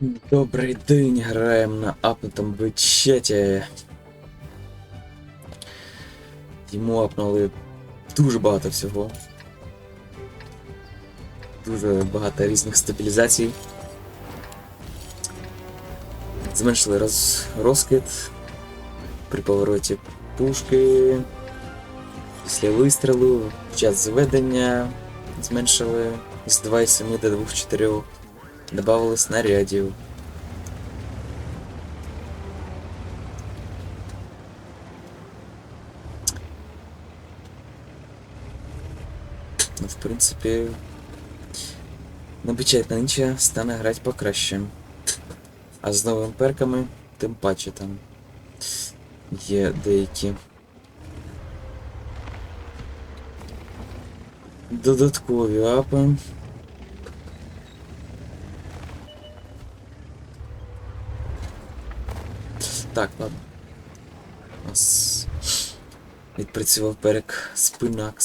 Добрий день, граємо на апнутому бечеті. Йому апнули дуже багато всього. Дуже багато різних стабілізацій. Зменшили роз... розкид при повороті пушки. Після вистрілу, час зведення зменшили з 2,7 до 2,4. Добавили снарядів. Ну, в принципі, набичать нинче стане грати покраще. А з новими перками, тим паче там є деякі. Додаткові апи. Так, ладно. У нас відпрацював перек спина к.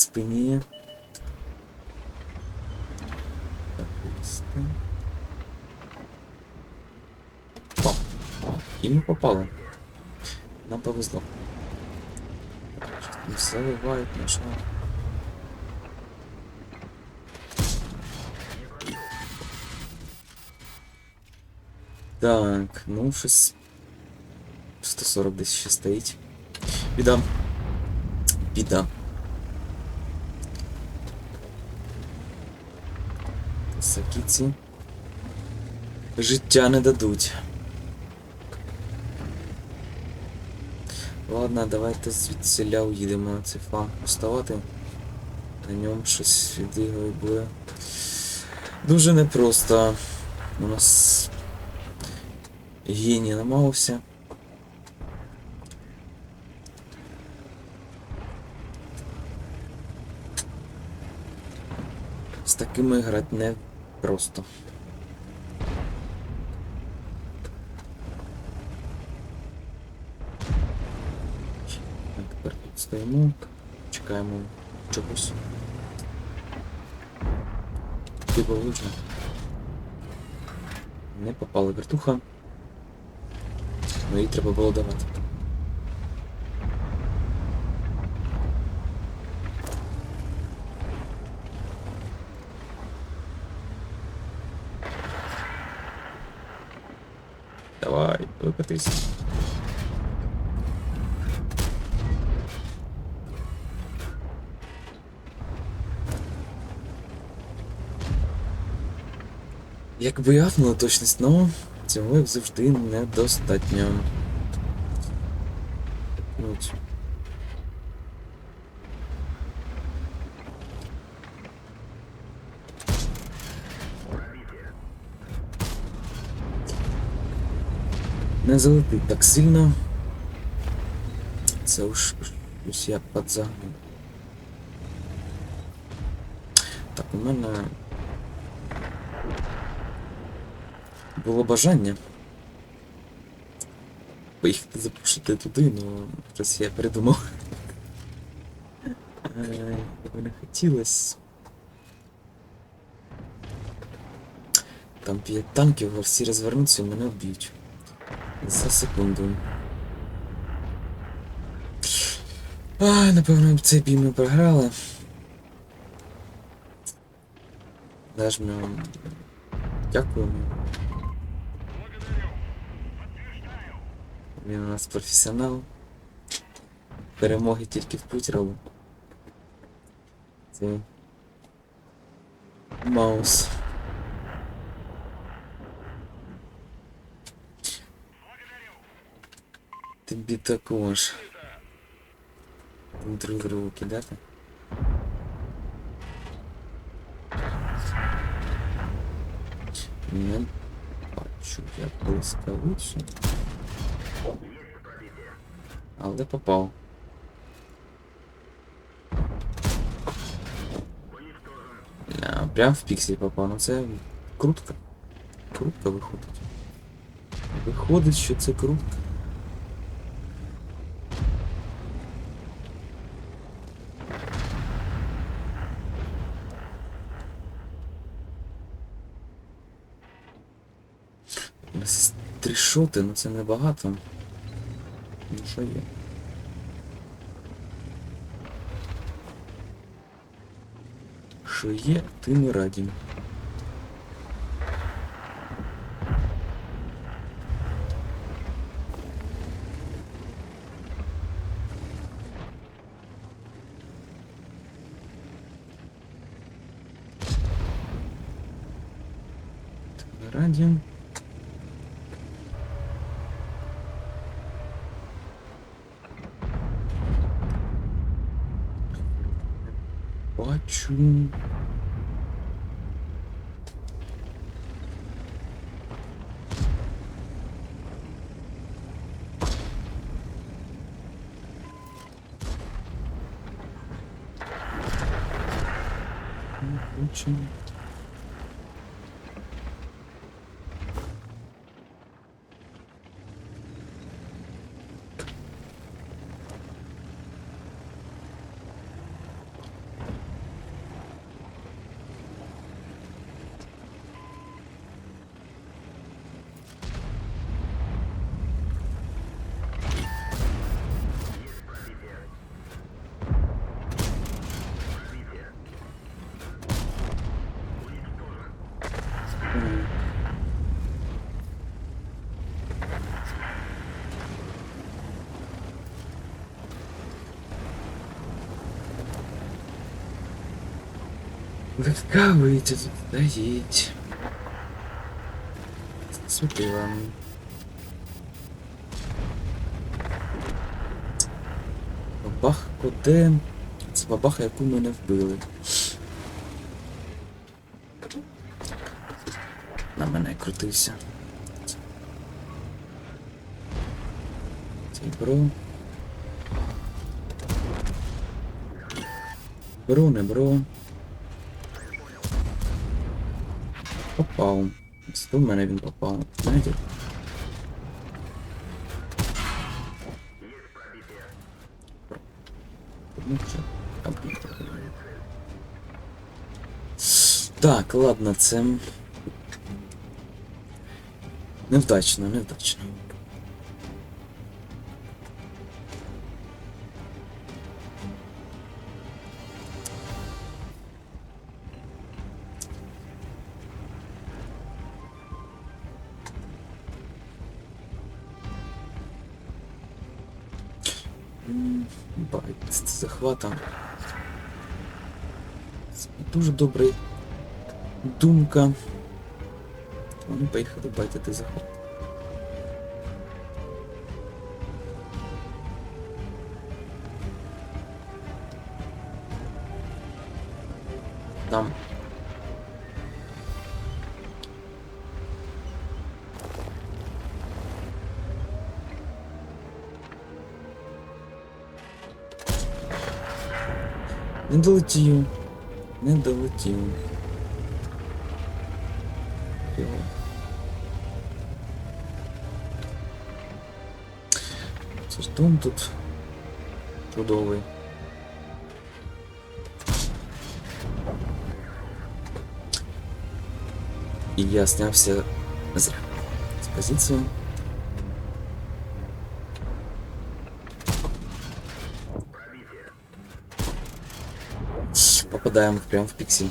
Так. О, і ми попали. Нам повезло. Не все вибивають нашого. Так, ну щось 140 десь ще стоїть. Біда. Біда. Сакіці. Життя не дадуть. Ладно, давайте звідсіля уїдемо на цей фланг поставати. На ньому щось відіграє буде. Дуже непросто. У нас геній намагався. З такими грати не просто. Так, тепер тут стоїмо, чекаємо чогось. Типу влучно. Не попали вертуха. Ну їй треба було давати. Давай, викатись. Якби яфнула точність, но цього як завжди недостатньо. От. Не залетить так сильно. Це уж ось я подзагнув. Так, у мене було бажання поїхати запушити туди, але щось я передумав. Е, не хотілося. Там п'ять танків, всі розвернуться і мене вб'ють. За секунду. А, напевно, цей бій ми програли. Нажмемо. Дякуємо. Він у нас професіонал. Перемоги тільки в путь робить. Це Маус. Тобі також. Другу кидати. Не бачу я блискавицю. Але попав. Да, прям в піксель попав. Ну це крутка. Крутка виходить. Виходить, що це крутка. Три шоти, ну це небагато. Ну що є? Що є, тим і раді. Раді. 뭐가 중... 중... Ви вкавуєте тут, дають. Сюди вам. Бабах куди? Це бабаха, яку ми не вбили. На мене крутився. Цей бро. Бро, не бро. Попав. Це в мене він попав. Знаєте? Ну. Так, ладно, це. Невдачно, невдачно. Байт з захватом. Дуже добра думка. Вони поїхали байтити захват. Там. Не долетів. Не долетів. Його. Це ж дом тут чудовий. І я снявся зря. З позиції. Попадаємо прямо в піксель.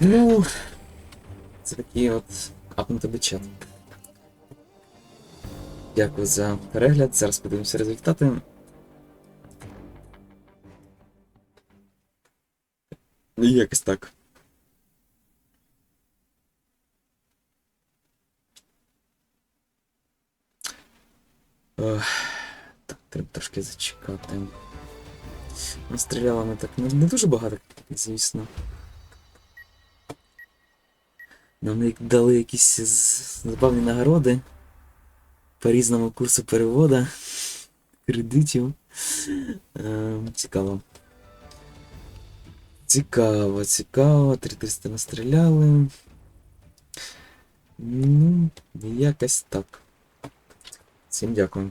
Ну, це такий от апнутий бечат. Дякую за перегляд. Зараз подивимося результати. І якось так. Ох, так, треба трошки зачекати. Настріляли ми так не, не дуже багато, звісно. Нам дали якісь забавні нагороди по різному курсу перевода, кредитів. Е, цікаво. Цікаво, цікаво. 3300 настріляли. Ну, якось так. Всім дякую.